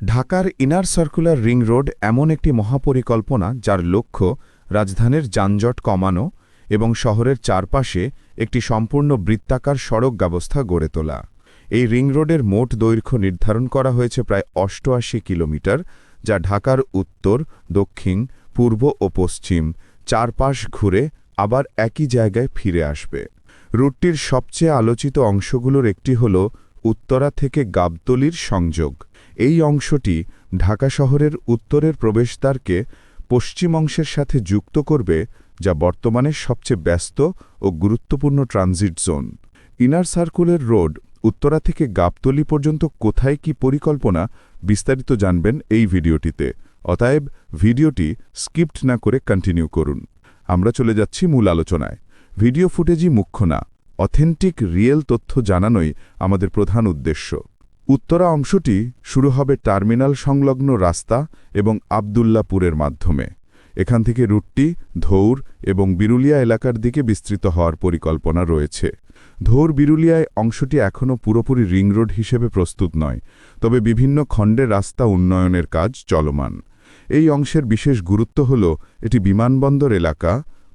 ঢাকার inner circular ring road এমন একটি মহাপরিকল্পনা যার লক্ষ্য রাজধানীর যানজট কমানো এবং শহরের চারপাশে একটি সম্পূর্ণ বৃত্তাকার সড়ক ব্যবস্থা গড়ে তোলা। এই রিং রোডের মোট দৈর্ঘ্য নির্ধারণ করা হয়েছে প্রায় অষ্টআশি কিলোমিটার, যা ঢাকার উত্তর, দক্ষিণ, পূর্ব ও পশ্চিম চারপাশ ঘুরে আবার একই জায়গায় ফিরে আসবে। রুটটির সবচেয়ে আলোচিত অংশগুলোর একটি হল উত্তরা থেকে গাবতলির সংযোগ। এই অংশটি ঢাকা শহরের উত্তরের প্রবেশদ্বারকে পশ্চিম অংশের সাথে যুক্ত করবে, যা বর্তমানে সবচেয়ে ব্যস্ত ও গুরুত্বপূর্ণ transit zone. Inner circular road Uttara থেকে গাবতলি পর্যন্ত কোথায় কি পরিকল্পনা বিস্তারিত জানবেন এই ভিডিওটিতে। অতএব ভিডিওটি স্কিপ্ট না করে কন্টিনিউ করুন। আমরা চলে যাচ্ছি মূল আলোচনায়। ভিডিও ফুটেজই মুখ্য না, অথেন্টিক রিয়েল তথ্য জানানোই আমাদের প্রধান উদ্দেশ্য। উত্তরা অংশটি শুরু হবে টার্মিনাল সংলগ্ন রাস্তা এবং আবদুল্লাপুরের মাধ্যমে। এখান থেকে রুটটি ধৌর এবং বিরুলিয়া এলাকার দিকে বিস্তৃত হওয়ার পরিকল্পনা রয়েছে। ধৌর বিরুলিয়ায় অংশটি এখনও পুরোপুরি রিং রোড হিসেবে প্রস্তুত নয়, তবে বিভিন্ন খণ্ডে রাস্তা উন্নয়নের কাজ চলমান। এই অংশের বিশেষ গুরুত্ব হল, এটি বিমানবন্দর এলাকা,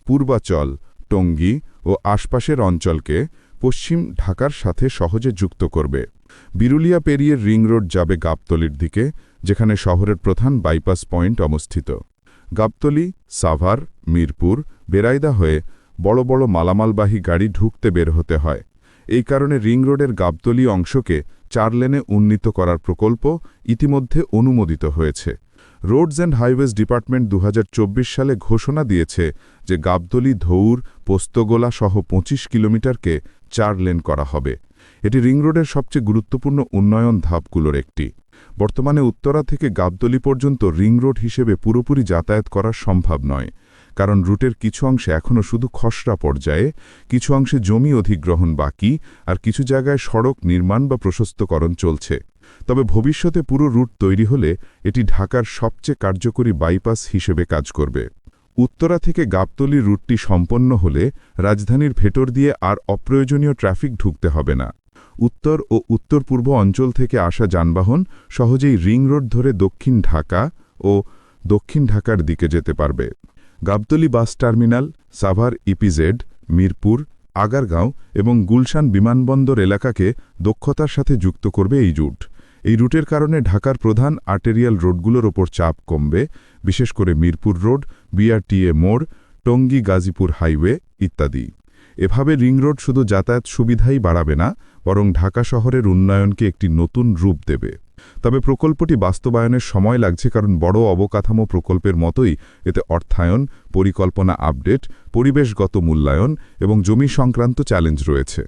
পূর্বাচল, টঙ্গী ও আশপাশের অঞ্চলকে পশ্চিম ঢাকার সাথে সহজে যুক্ত করবে। বিরুলিয়া পেরিয়ে রিং রোড যাবে গাবতলির দিকে, যেখানে শহরের প্রধান বাইপাস পয়েন্ট অবস্থিত। গাবতলি, সাভার, মিরপুর, বেরাইদা হয়ে বড় বড় মালামালবাহী গাড়ি ঢুকতে বের হতে হয়। এই কারণে রিং রোডের গাবতলি অংশকে চার লেনে উন্নীত করার প্রকল্প ইতিমধ্যে অনুমোদিত হয়েছে। রোডস অ্যান্ড হাইওয়েজ ডিপার্টমেন্ট দুহাজার চব্বিশ সালে ঘোষণা দিয়েছে যে গাবতলি, ধৌর, পোস্তগোলা সহ ২৫ কিলোমিটারকে চার লেন করা হবে। এটি রিং রোডের সবচেয়ে গুরুত্বপূর্ণ উন্নয়ন ধাপগুলোর একটি। বর্তমানে উত্তরা থেকে গাবদলি পর্যন্ত রিং রোড হিসেবে পুরোপুরি যাতায়াত করা সম্ভব নয়, কারণ রুটের কিছু অংশে এখনও শুধু খসড়া পর্যায়ে, কিছু অংশে জমি অধিগ্রহণ বাকি, আর কিছু জায়গায় সড়ক নির্মাণ বা প্রশস্তকরণ চলছে। তবে ভবিষ্যতে পুরো রুট তৈরি হলে এটি ঢাকার সবচেয়ে কার্যকরী বাইপাস হিসেবে কাজ করবে। উত্তরা থেকে গাবতলি রুটটি সম্পন্ন হলে রাজধানীর ভেতর দিয়ে আর অপ্রয়োজনীয় ট্রাফিক ঢুকতে হবে না। উত্তর ও উত্তর পূর্ব অঞ্চল থেকে আসা যানবাহন সহজেই রিং রোড ধরে দক্ষিণ ঢাকা ও দক্ষিণ ঢাকার দিকে যেতে পারবে। Gabtoli bus terminal, Savar EPZ, Mirpur, Agargaon এবং গুলশান বিমানবন্দর এলাকাকে দক্ষতার সাথে যুক্ত করবে এই রুট। এই রুটের কারণে ঢাকার প্রধান আর্টেরিয়াল রোডগুলোর ওপর চাপ কমবে, বিশেষ করে মিরপুর রোড, বিআরটিএ মোড়, টঙ্গী গাজীপুর হাইওয়ে ইত্যাদি। এভাবে রিং রোড শুধু যাতায়াত সুবিধাই বাড়াবে না, বরং ঢাকা শহরের উন্নয়নকে একটি নতুন রূপ দেবে। তবে প্রকল্পটি বাস্তবায়নের সময় লাগছে কারণ বড় অবকাঠামো প্রকল্পের মতোই এতে অর্থায়ন, পরিকল্পনা আপডেট, পরিবেশগত মূল্যায়ন এবং জমি সংক্রান্ত চ্যালেঞ্জ রয়েছে।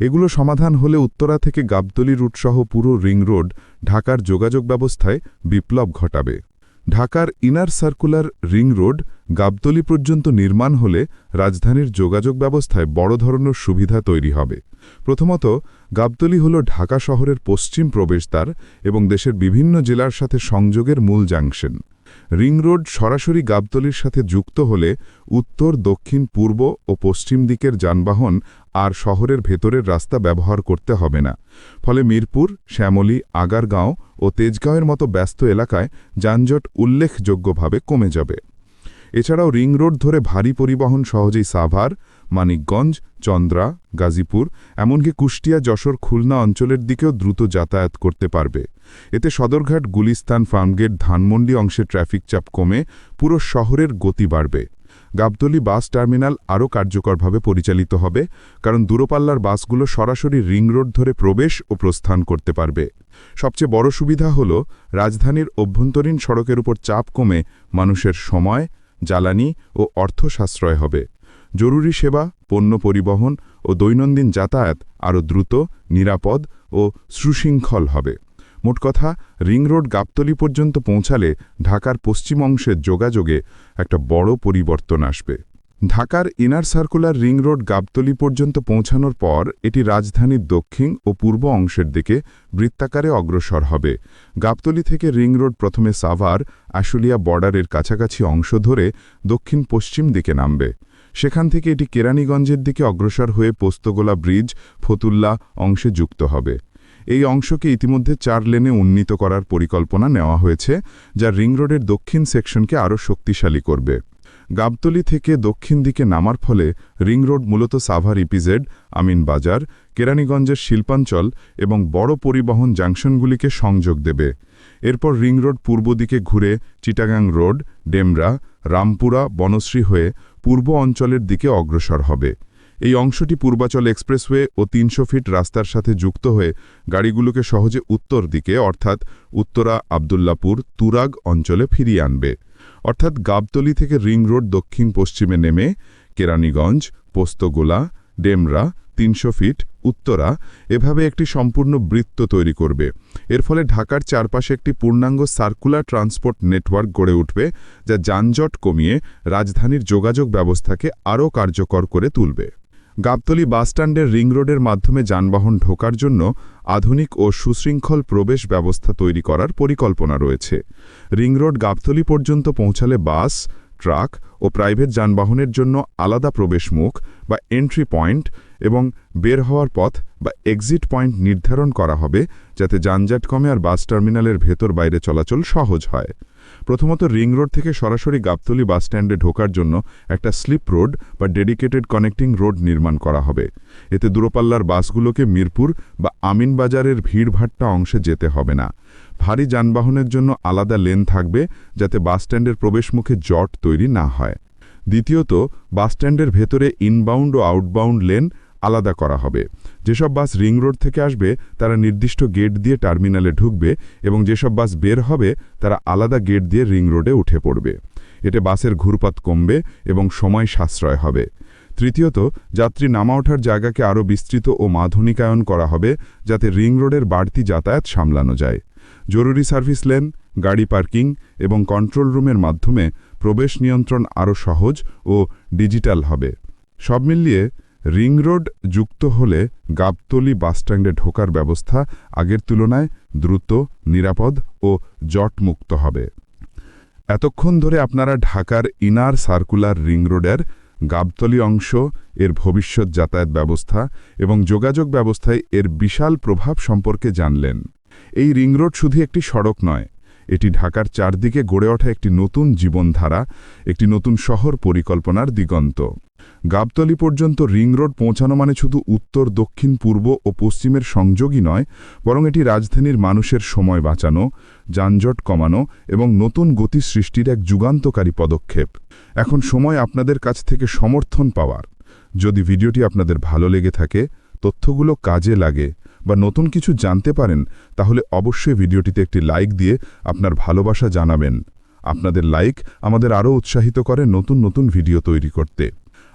এগুলো সমাধান হলে উত্তরা থেকে গাবতলি রুটসহ পুরো রিং রোড ঢাকার যোগাযোগ ব্যবস্থায় বিপ্লব ঘটাবে। ঢাকার inner circular ring road Gabtoli পর্যন্ত নির্মাণ হলে রাজধানীর যোগাযোগ ব্যবস্থায় বড় ধরনের সুবিধা তৈরি হবে। প্রথমত, গাবতলি হল ঢাকা শহরের পশ্চিম প্রবেশদ্বার এবং দেশের বিভিন্ন জেলার সাথে সংযোগের মূল জাংশন। রিং রোড সরাসরি গাবতলির সাথে যুক্ত হলে উত্তর, দক্ষিণ, পূর্ব ও পশ্চিম দিকের যানবাহন আর শহরের ভেতরের রাস্তা ব্যবহার করতে হবে না। ফলে মিরপুর, শ্যামলী, আগারগাঁও ও তেজগাঁওয়ের মতো ব্যস্ত এলাকায় যানজট উল্লেখযোগ্যভাবে কমে যাবে। এছাড়াও রিং রোড ধরে ভারী পরিবহন সহজেই সাভার, মানিকগঞ্জ, চন্দ্রা, গাজীপুর, এমনকি কুষ্টিয়া, যশোর, খুলনা অঞ্চলের দিকেও দ্রুত যাতায়াত করতে পারবে। এতে সদরঘাট, গুলিস্তান, ফার্মগেট, ধানমন্ডি অংশে ট্রাফিক চাপ কমে পুরো শহরের গতি বাড়বে। গাবতলি বাস টার্মিনাল আরও কার্যকরভাবে পরিচালিত হবে, কারণ দূরপাল্লার বাসগুলো সরাসরি রিং রোড ধরে প্রবেশ ও প্রস্থান করতে পারবে। সবচেয়ে বড় সুবিধা হল, রাজধানীর অভ্যন্তরীণ সড়কের উপর চাপ কমে মানুষের সময়, জ্বালানি ও অর্থ সাশ্রয় হবে। জরুরি সেবা, পণ্য পরিবহন ও দৈনন্দিন যাতায়াত আরও দ্রুত, নিরাপদ ও সুশৃঙ্খল হবে। মোট কথা, রিং রোড গাবতলি পর্যন্ত পৌঁছালে ঢাকার পশ্চিম অংশের যোগাযোগে একটা বড় পরিবর্তন আসবে। ঢাকার inner circular ring road Gabtoli পর্যন্ত পৌঁছানোর পর এটি রাজধানীর দক্ষিণ ও পূর্ব অংশের দিকে বৃত্তাকারে অগ্রসর হবে। গাবতলি থেকে রিং রোড প্রথমে সাভার, আশুলিয়া বর্ডারের কাছাকাছি অংশ ধরে দক্ষিণ পশ্চিম দিকে নামবে। সেখান থেকে এটি কেরানীগঞ্জের দিকে অগ্রসর হয়ে পোস্তগোলা ব্রিজ, ফতুল্লা অংশে যুক্ত হবে। এই অংশকে ইতিমধ্যে চার লেনে উন্নীত করার পরিকল্পনা নেওয়া হয়েছে, যা রিং রোডের দক্ষিণ সেকশনকে আরও শক্তিশালী করবে। গাবতলি থেকে দক্ষিণ দিকে নামার ফলে রিং রোড মূলত সাভার ইপিজেড আমিন বাজার, কেরানীগঞ্জের শিল্পাঞ্চল এবং বড় পরিবহন জাংশনগুলিকে সংযোগ দেবে। এরপর রিং রোড পূর্ব দিকে ঘুরে চিটাগাং রোড, ডেমরা, রামপুরা, বনশ্রী হয়ে পূর্ব অঞ্চলের দিকে অগ্রসর হবে। এই অংশটি পূর্বাচল এক্সপ্রেসওয়ে ও তিনশো ফিট রাস্তার সাথে যুক্ত হয়ে গাড়িগুলোকে সহজে উত্তর দিকে, অর্থাৎ উত্তরা, আবদুল্লাপুর, তুরাগ অঞ্চলে ফিরিয়ে আনবে। অর্থাৎ গাবতলি থেকে রিং রোড দক্ষিণ পশ্চিমে নেমে কেরানীগঞ্জ, পোস্তগোলা, ডেমরা, তিনশো ফিট, উত্তরা এভাবে একটি সম্পূর্ণ বৃত্ত তৈরি করবে। এর ফলে ঢাকার চারপাশে একটি পূর্ণাঙ্গ সার্কুলার ট্রান্সপোর্ট নেটওয়ার্ক গড়ে উঠবে, যা যানজট কমিয়ে রাজধানীর যোগাযোগ ব্যবস্থাকে আরও কার্যকর করে তুলবে। গাবতলী বাসস্ট্যান্ডের রিং রোডের মাধ্যমে যানবাহন ঢোকার জন্য আধুনিক ও সুশৃঙ্খল প্রবেশ ব্যবস্থা তৈরি করার পরিকল্পনা রয়েছে। রিং রোড গাবতলি পর্যন্ত পৌঁছালে বাস, ট্রাক ও প্রাইভেট যানবাহনের জন্য আলাদা প্রবেশমুখ বা এন্ট্রি পয়েন্ট এবং বের হওয়ার পথ বা এক্সিট পয়েন্ট নির্ধারণ করা হবে যাতে যানজট কমে আর বাস টার্মিনালের ভেতর বাইরে চলাচল সহজ হয়। প্রথমত রিং রোড থেকে সরাসরি গাবতলী বাসস্ট্যান্ডে ঢোকার জন্য একটা স্লিপ রোড বা ডেডিকেটেড কানেক্টিং রোড নির্মাণ করা হবে। এতে দূরপাল্লার বাসগুলোকে মিরপুর বা আমিনবাজারের ভিড়ভাট্টা অংশে যেতে হবে না। ভারী যানবাহনের জন্য আলাদা লেন থাকবে যাতে বাসস্ট্যান্ডের প্রবেশমুখে জট তৈরি না হয়। দ্বিতীয়ত বাসস্ট্যান্ডের ভেতরে ইনবাউন্ড ও আউটবাউন্ড লেন আলাদা করা হবে। যেসব বাস রিং রোড থেকে আসবে, তারা নির্দিষ্ট গেট দিয়ে টার্মিনালে ঢুকবে এবং যেসব বাস বের হবে, তারা আলাদা গেট দিয়ে রিং রোডে উঠে পড়বে। এতে বাসের ঘুরপাত কমবে এবং সময় সাশ্রয় হবে। তৃতীয়ত, যাত্রী নামা ওঠার জায়গাকে আরও বিস্তৃত ও মাধুনিকায়ন করা হবে, যাতে রিং রোডের বাড়তি যাতায়াত সামলানো যায়। জরুরি সার্ভিস লেন, গাড়ি পার্কিং এবং কন্ট্রোল রুমের মাধ্যমে প্রবেশ নিয়ন্ত্রণ আরও সহজ ও ডিজিটাল হবে। সব মিলিয়ে রিং রোড যুক্ত হলে গাবতলি বাসস্ট্যান্ডে ঢোকার ব্যবস্থা আগের তুলনায় দ্রুত, নিরাপদ ও জটমুক্ত হবে। এতক্ষণ ধরে আপনারা ঢাকার ইনার সার্কুলার রিং রোডের গাবতলি অংশ, এর ভবিষ্যৎ যাতায়াত ব্যবস্থা এবং যোগাযোগ ব্যবস্থায় এর বিশাল প্রভাব সম্পর্কে জানলেন। এই রিং রোড শুধু একটি সড়ক নয় এটি ঢাকার চারদিকে গড়ে ওঠা একটি নতুন জীবনধারা, একটি নতুন শহর পরিকল্পনার দিগন্ত। গাবতলি পর্যন্ত রিং রোড পৌঁছানো মানে শুধু উত্তর, দক্ষিণ, পূর্ব ও পশ্চিমের সংযোগই নয়, বরং এটি রাজধানীর মানুষের সময় বাঁচানো, যানজট কমানো এবং নতুন গতি সৃষ্টির এক যুগান্তকারী পদক্ষেপ। এখন সময় আপনাদের কাছ থেকে সমর্থন পাওয়ার। যদি ভিডিওটি আপনাদের ভালো লেগে থাকে, তথ্যগুলো কাজে লাগে বা নতুন কিছু জানতে পারেন, তাহলে অবশ্যই ভিডিওটিতে একটি লাইক দিয়ে আপনার ভালোবাসা জানাবেন। আপনাদের লাইক আমাদের আরও উৎসাহিত করে নতুন নতুন ভিডিও তৈরি করতে।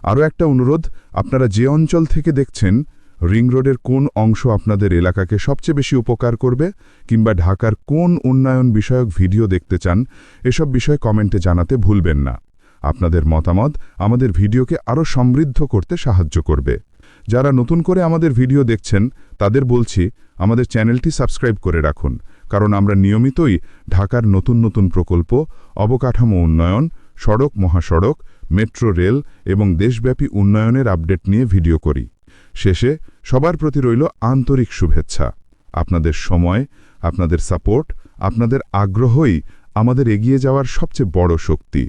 আরও একটা অনুরোধ, আপনারা যে অঞ্চল থেকে দেখছেন, রিং রোডের কোন অংশ আপনাদের এলাকাকে সবচেয়ে বেশি উপকার করবে, কিংবা ঢাকার কোন উন্নয়ন বিষয়ক ভিডিও দেখতে চান, এসব বিষয় কমেন্টে জানাতে ভুলবেন না। আপনাদের মতামত আমাদের ভিডিওকে আরও সমৃদ্ধ করতে সাহায্য করবে। যারা নতুন করে আমাদের ভিডিও দেখছেন, তাদের বলছি, আমাদের চ্যানেলটি সাবস্ক্রাইব করে রাখুন, কারণ আমরা নিয়মিতই ঢাকার নতুন নতুন প্রকল্প, অবকাঠামো উন্নয়ন, সড়ক, মহাসড়ক, মেট্রো রেল এবং দেশব্যাপী উন্নয়নের আপডেট নিয়ে ভিডিও করি। শেষে সবার প্রতি রইল আন্তরিক শুভেচ্ছা। আপনাদের সময়, আপনাদের সাপোর্ট, আপনাদের আগ্রহই আমাদের এগিয়ে যাওয়ার সবচেয়ে বড় শক্তি।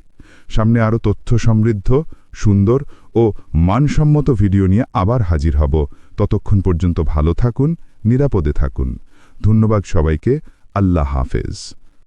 সামনে আরও তথ্য সমৃদ্ধ, সুন্দর ও মানসম্মত ভিডিও নিয়ে আবার হাজির হব। ততক্ষণ পর্যন্ত ভালো থাকুন, নিরাপদে থাকুন। ধন্যবাদ সবাইকে। আল্লাহ হাফেজ।